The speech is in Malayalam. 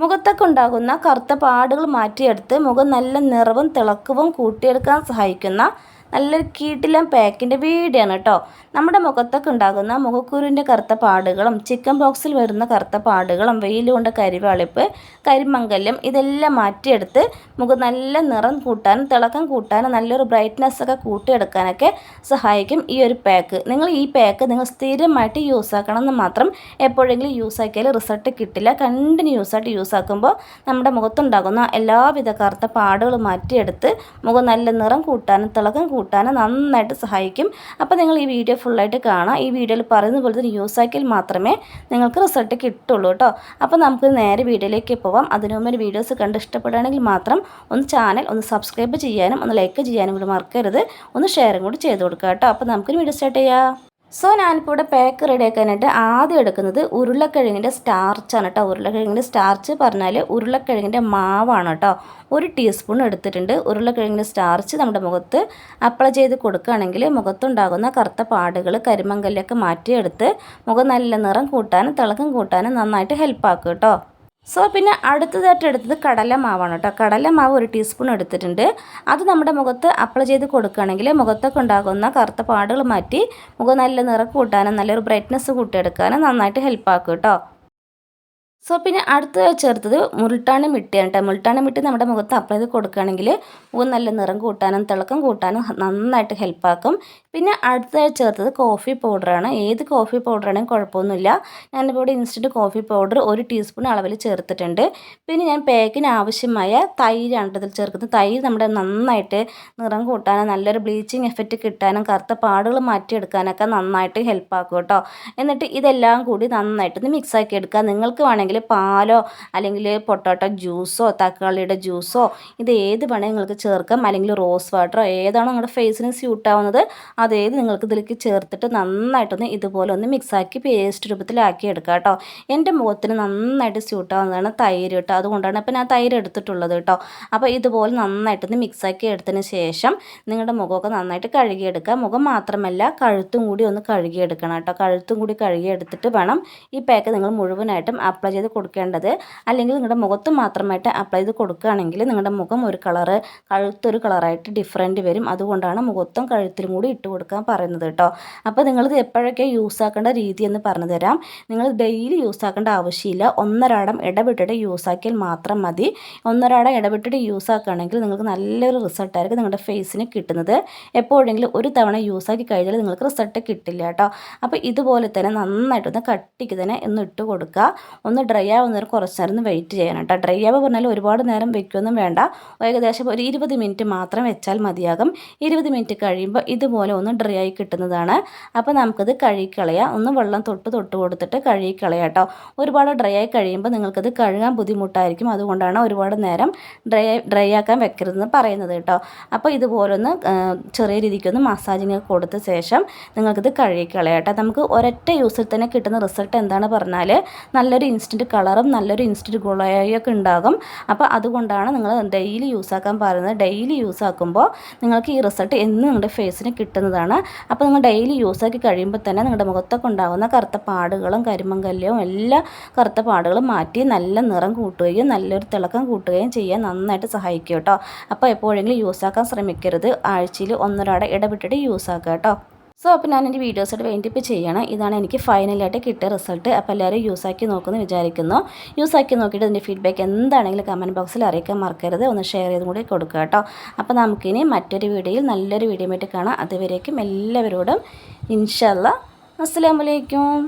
മുഖത്തൊക്കെ ഉണ്ടാകുന്ന കറുത്ത പാടുകൾ മാറ്റിയെടുത്ത് മുഖം നല്ല നിറവും തിളക്കവും കൂട്ടിയെടുക്കാൻ സഹായിക്കുന്ന നല്ലൊരു കീട്ടിലം പാക്കിന്റെ വീഡിയോ ആണ് കേട്ടോ നമ്മുടെ മുഖത്തൊക്കെ ഉണ്ടാകുന്ന മുഖക്കുരുവിന്റെ കറുത്ത പാടുകളും ചിക്കൻ ബോക്സിൽ വരുന്ന കറുത്ത പാടുകളും വെയിൽ കൊണ്ട് കരിവളിപ്പ് കരിമംഗല്യം ഇതെല്ലാം മാറ്റിയെടുത്ത് മുഖം നല്ല നിറം കൂട്ടാനും തിളക്കം കൂട്ടാനും നല്ലൊരു ബ്രൈറ്റ്നെസ് ഒക്കെ കൂട്ടിയെടുക്കാനൊക്കെ സഹായിക്കും ഈ ഒരു പാക്ക്. നിങ്ങൾ ഈ പാക്ക് നിങ്ങൾ സ്ഥിരമായിട്ട് യൂസ് ആക്കണം എന്ന് മാത്രം എപ്പോഴെങ്കിലും യൂസ് ആക്കിയാൽ റിസൾട്ട് കിട്ടില്ല. കണ്ടിന്യൂസ് ആയിട്ട് യൂസ് ആക്കുമ്പോൾ നമ്മുടെ മുഖത്തുണ്ടാകുന്ന എല്ലാവിധ കറുത്ത പാടുകൾ മാറ്റിയെടുത്ത് മുഖം നല്ല നിറം കൂട്ടാനും തിളക്കം കൂട്ടാനും നന്നായിട്ട് സഹായിക്കും. അപ്പോൾ നിങ്ങൾ ഈ വീഡിയോ ഫുള്ളായിട്ട് കാണാം. ഈ വീഡിയോയിൽ പറയുന്ന പോലെ തന്നെ യൂസ് ആക്കിയാൽ മാത്രമേ നിങ്ങൾക്ക് റിസൾട്ട് കിട്ടുള്ളൂ കേട്ടോ. അപ്പോൾ നമുക്ക് നേരെ വീഡിയോയിലേക്ക് പോവാം. അതിനു മുമ്പ് വീഡിയോസ് കണ്ട് ഇഷ്ടപ്പെടുകയാണെങ്കിൽ മാത്രം ഒന്ന് ചാനൽ ഒന്ന് സബ്സ്ക്രൈബ് ചെയ്യാനും ഒന്ന് ലൈക്ക് ചെയ്യാനും കൂടി മറക്കരുത്. ഒന്ന് ഷെയറും കൂടി ചെയ്ത് കൊടുക്കുക കേട്ടോ. അപ്പോൾ നമുക്കൊരു വീഡിയോ സ്റ്റാർട്ട് ചെയ്യാം. സോ ഞാനിപ്പോൾ ഇവിടെ പാക്ക് റെഡിയാക്കാനായിട്ട് ആദ്യം എടുക്കുന്നത് ഉരുളക്കിഴങ്ങിന്റെ സ്റ്റാർച്ചാണ് കേട്ടോ ഉരുളക്കിഴങ്ങിന്റെ സ്റ്റാർച്ച് പറഞ്ഞാൽ ഉരുളക്കിഴങ്ങിന്റെ മാവാണ് കേട്ടോ ഒരു ടീസ്പൂൺ എടുത്തിട്ടുണ്ട് ഉരുളക്കിഴങ്ങിന്റെ സ്റ്റാർച്ച് നമ്മുടെ മുഖത്ത് അപ്ലൈ ചെയ്ത് കൊടുക്കുകയാണെങ്കിൽ മുഖത്തുണ്ടാകുന്ന കറുത്ത പാടുകൾ കരിമങ്കല്ലൊക്കെ മാറ്റിയെടുത്ത് മുഖം നല്ല നിറം കൂട്ടാനും തിളക്കം കൂട്ടാനും നന്നായിട്ട് ഹെൽപ്പാക്കും കേട്ടോ സോ പിന്നെ അടുത്തതായിട്ട് എടുത്തത് കടലമാവാണ് കേട്ടോ. കടലമാവ് ഒരു ടീസ്പൂൺ എടുത്തിട്ടുണ്ട്. അത് നമ്മുടെ മുഖത്ത് അപ്ലൈ ചെയ്ത് കൊടുക്കുകയാണെങ്കിൽ മുഖത്തൊക്കെ ഉണ്ടാകുന്ന കറുത്ത പാടുകൾ മാറ്റി മുഖം നല്ല നിറം കൂട്ടാനും നല്ലൊരു ബ്രൈറ്റ്നസ് കൂട്ടിയെടുക്കാനും നന്നായിട്ട് ഹെൽപ്പാക്കും കേട്ടോ. സോ പിന്നെ അടുത്ത് ചേർത്തത് മുൾട്ടാണി മിട്ടിയാണ് കേട്ടോ മുൾട്ടാണി മിട്ടി നമ്മുടെ മുഖത്ത് അപ്ലൈ ചെയ്ത് കൊടുക്കുകയാണെങ്കിൽ മുഖം നല്ല നിറം കൂട്ടാനും തിളക്കം കൂട്ടാനും നന്നായിട്ട് ഹെൽപ്പാക്കും പിന്നെ അടുത്തതായി ചേർത്തത് കോഫി പൗഡറാണ് ഏത് കോഫി പൗഡറാണെങ്കിലും കുഴപ്പമൊന്നുമില്ല. ഞാനിപ്പോൾ ഇവിടെ ഇൻസ്റ്റന്റ് കോഫി പൗഡർ ഒരു ടീസ്പൂൺ അളവിൽ ചേർത്തിട്ടുണ്ട്. പിന്നെ ഞാൻ പാക്കിന് ആവശ്യമായ തൈരാണ് ഇതിൽ ചേർക്കുന്നത്. തൈര് നമ്മുടെ നന്നായിട്ട് നിറം കൂട്ടാനും നല്ലൊരു ബ്ലീച്ചിങ് എഫക്റ്റ് കിട്ടാനും കറുത്ത പാടുകൾ മാറ്റിയെടുക്കാനൊക്കെ നന്നായിട്ട് ഹെൽപ്പാക്കും കേട്ടോ എന്നിട്ട് ഇതെല്ലാം കൂടി നന്നായിട്ടൊന്ന് മിക്സാക്കി എടുക്കുക. നിങ്ങൾക്ക് വേണമെങ്കിൽ പാലോ അല്ലെങ്കിൽ പൊട്ടോട്ടോ ജ്യൂസോ തക്കാളിയുടെ ജ്യൂസോ ഇത് ഏത് വേണേൽ നിങ്ങൾക്ക് ചേർക്കാം. അല്ലെങ്കിൽ റോസ് വാട്ടറോ ഏതാണോ നിങ്ങളുടെ ഫേസിന് സ്യൂട്ട് ആവുന്നത് അതേത് നിങ്ങൾക്ക് ഇതിലേക്ക് ചേർത്തിട്ട് നന്നായിട്ടൊന്ന് ഇതുപോലെ ഒന്ന് മിക്സാക്കി പേസ്റ്റ് രൂപത്തിലാക്കി എടുക്കുക കേട്ടോ. എന്റെ മുഖത്തിന് നന്നായിട്ട് സ്യൂട്ട് ആവുന്നതാണ് തൈര് കേട്ടോ. അതുകൊണ്ടാണ് അപ്പോൾ ഞാൻ തൈര് എടുത്തിട്ടുള്ളത് കേട്ടോ. അപ്പോൾ ഇതുപോലെ നന്നായിട്ടൊന്ന് മിക്സാക്കി എടുത്തതിന് ശേഷം നിങ്ങളുടെ മുഖമൊക്കെ നന്നായിട്ട് കഴുകിയെടുക്കുക. മുഖം മാത്രമല്ല കഴുത്തും കൂടി ഒന്ന് കഴുകിയെടുക്കണം കേട്ടോ. കഴുത്തും കൂടി കഴുകിയെടുത്തിട്ട് വേണം ഈ പാക്ക് നിങ്ങൾ മുഴുവനായിട്ടും അപ്ലൈ ചെയ്ത് കൊടുക്കേണ്ടത്. അല്ലെങ്കിൽ നിങ്ങളുടെ മുഖത്ത് മാത്രമായിട്ട് അപ്ലൈ ചെയ്ത് കൊടുക്കുകയാണെങ്കിൽ നിങ്ങളുടെ മുഖം ഒരു കളറ് കഴുത്തൊരു കളറായിട്ട് ഡിഫറെന്റ് വരും. അതുകൊണ്ടാണ് മുഖത്തും കഴുത്തിലും കൂടി ഇട്ട് കൊടുക്കാൻ പറയുന്നത് കേട്ടോ. അപ്പോൾ നിങ്ങളിത് എപ്പോഴൊക്കെ യൂസ് ആക്കേണ്ട രീതി എന്ന് പറഞ്ഞു തരാം. നിങ്ങൾ ഡെയിലി യൂസ് ആക്കേണ്ട ആവശ്യമില്ല. ഒന്നരാടം ഇടവിട്ടിട്ട് യൂസ് ആക്കിയാൽ മാത്രം മതി. ഒന്നരാടം ഇടവിട്ടിട്ട് യൂസ് ആക്കുകയാണെങ്കിൽ നിങ്ങൾക്ക് നല്ലൊരു റിസൾട്ടായിരിക്കും നിങ്ങളുടെ ഫേസിന് കിട്ടുന്നത്. എപ്പോഴെങ്കിലും ഒരു തവണ യൂസ് ആക്കി കഴിഞ്ഞാൽ നിങ്ങൾക്ക് റിസൾട്ട് കിട്ടില്ല കേട്ടോ. അപ്പോൾ ഇതുപോലെ തന്നെ നന്നായിട്ടൊന്ന് കട്ടിക്ക് തന്നെ ഒന്ന് ഇട്ട് കൊടുക്കുക. ഒന്ന് ഡ്രൈ ആവുന്നവരെ കുറച്ച് നേരം വെയിറ്റ് ചെയ്യണം കേട്ടോ. ഡ്രൈ ആവുക പറഞ്ഞാൽ ഒരുപാട് നേരം വെക്കുകയൊന്നും വേണ്ട. ഏകദേശം ഒരു ഇരുപത് മിനിറ്റ് മാത്രം വെച്ചാൽ മതിയാകും. ഇരുപത് മിനിറ്റ് കഴിയുമ്പോൾ ഇതുപോലെ ഒന്ന് ഡ്രൈ ആയി കിട്ടുന്നതാണ്. അപ്പോൾ നമുക്കത് കഴുകിക്കളയാം. ഒന്ന് വെള്ളം തൊട്ട് തൊട്ട് കൊടുത്തിട്ട് കഴുകിക്കളയാം കേട്ടോ. ഒരുപാട് ഡ്രൈ ആയി കഴിയുമ്പോൾ നിങ്ങൾക്കത് കഴുകാൻ ബുദ്ധിമുട്ടായിരിക്കും. അതുകൊണ്ടാണ് ഒരുപാട് നേരം ഡ്രൈ ഡ്രൈ ആക്കാൻ വെക്കരുതെന്ന് പറയുന്നത് കേട്ടോ. അപ്പോൾ ഇതുപോലൊന്ന് ചെറിയ രീതിക്കൊന്ന് മസാജിങ് കൊടുത്ത ശേഷം നിങ്ങൾക്കിത് കഴുകിക്കളയാം കേട്ടോ. നമുക്ക് ഒരൊറ്റ യൂസിൽ തന്നെ കിട്ടുന്ന റിസൾട്ട് എന്താണ് പറഞ്ഞാൽ നല്ലൊരു ഇൻസ്റ്റന്റ് കളറും നല്ലൊരു ഇൻസ്റ്റന്റ് ഗുളയൊക്കെ ഉണ്ടാകും. അപ്പോൾ അതുകൊണ്ടാണ് നിങ്ങൾ ഡെയിലി യൂസ് ആക്കാൻ പറയുന്നത്. ഡെയിലി യൂസ് ആക്കുമ്പോൾ നിങ്ങൾക്ക് ഈ റിസൾട്ട് എന്നും നിങ്ങളുടെ ഫേസിന് കിട്ടുന്നതാണ്. അപ്പോൾ നിങ്ങൾ ഡെയിലി യൂസ് ആക്കി കഴിയുമ്പോൾ തന്നെ നിങ്ങളുടെ മുഖത്തൊക്കെ ഉണ്ടാകുന്ന കറുത്ത പാടുകളും കരിമങ്കല്യവും എല്ലാ കറുത്ത പാടുകളും മാറ്റി നല്ല നിറം കൂട്ടുകയും നല്ലൊരു തിളക്കം കൂട്ടുകയും ചെയ്യാൻ നന്നായിട്ട് സഹായിക്കും കേട്ടോ. അപ്പോൾ എപ്പോഴെങ്കിലും യൂസ് ആക്കാൻ ശ്രമിക്കരുത്. ആഴ്ചയിൽ ഒന്നൊരാടെ ഇടവിട്ടിട്ട് യൂസ് ആക്കുക കേട്ടോ. സോ അപ്പോൾ ഞാൻ എന്റെ വീഡിയോസായിട്ട് വേണ്ടിപ്പ് ചെയ്യണം. ഇതാണ് എനിക്ക് ഫൈനലായിട്ട് കിട്ടിയ റിസൾട്ട് അപ്പോൾ എല്ലാവരും യൂസ് ആക്കി നോക്കുമെന്ന് വിചാരിക്കുന്നു. യൂസ് ആക്കി നോക്കിയിട്ട് അതിന്റെ ഫീഡ്ബാക്ക് എന്താണെങ്കിലും കമന്റ് ബോക്സിൽ അറിയിക്കാൻ മറക്കരുത്. ഒന്ന് ഷെയർ ചെയ്തും കൂടി കൊടുക്കുക കേട്ടോ. അപ്പോൾ നമുക്കിനി മറ്റൊരു വീഡിയോയിൽ നല്ലൊരു വീഡിയോ ആയിട്ട് കാണാം. അതുവരേക്കും എല്ലാവരോടും ഇൻഷല്ല അസ്സാം വലൈക്കും